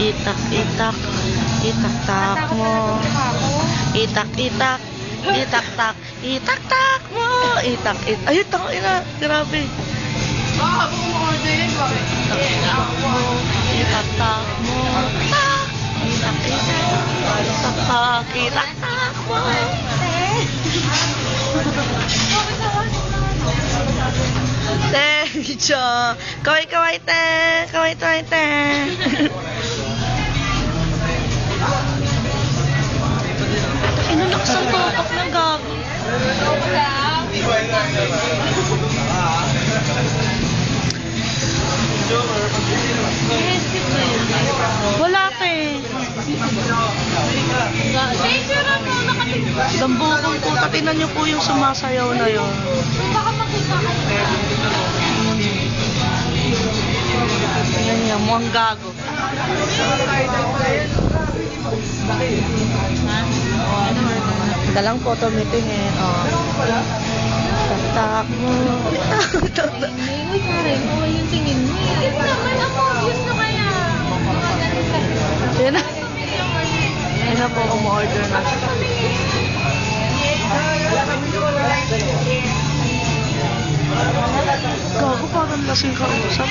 Itak, itak. Itak, tak mo. Itak, itak. Itak, tak. Itak, tak mo. Itak, itak. Ayun, tako ina. Grabe. Ah, buong order yun. Bakit? Itak mo. Tak mo. Tak. Itak, itak. Itak, tak. Itak, tak mo. Te, Cho. Kaway, kaway, te. Kaway, kaway, te. Ko. Pak ng gago. Wala pa eh. Picture mo, nakatingin. Dambukol po. Tatinan niyo po yung sumasayaw na yon. Baka makita ka. Yan yan. Mukhang gago. Dalang photo meeting eh. Oh. Tatak mo. Uy, Karen, oo yung tingin mo. Yes naman, ang obvious na kaya. Yan na. Yan na po. Umorder na. Gago parang lasing ka usap.